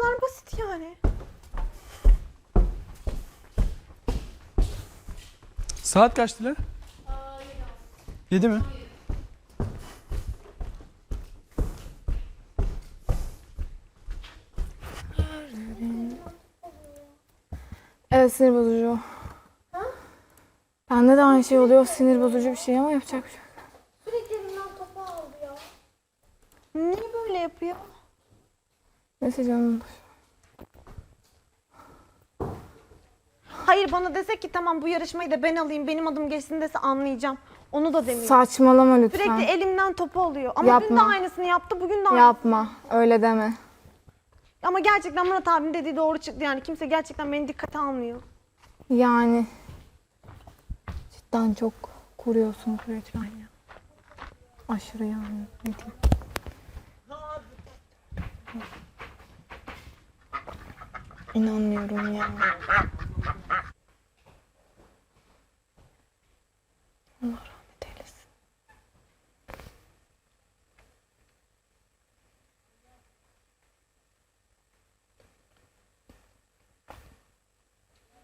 kadar basit yani. Saat kaçtı lan? Yedi mi? Evet sinir bozucu. Bende de aynı şey oluyor. Sinir bozucu bir şey ama yapacak bir şey. Sürekli elimden topu aldı ya. Niye böyle yapıyor? Neyse canım. Hayır bana desek ki tamam bu yarışmayı da ben alayım benim adım geçsin dese anlayacağım. Onu da demiyor. Saçmalama lütfen. Sürekli elimden topu alıyor. Ama dün de Yapma. aynısını yaptı bugün de aynısını. Yapma. Öyle deme. Ama gerçekten Murat abinin dediği doğru çıktı yani. Kimse gerçekten beni dikkate almıyor. Yani cidden çok kuruyorsun lütfen ya. Aşırı yani. Ne diyeyim. İnanmıyorum ya. Allah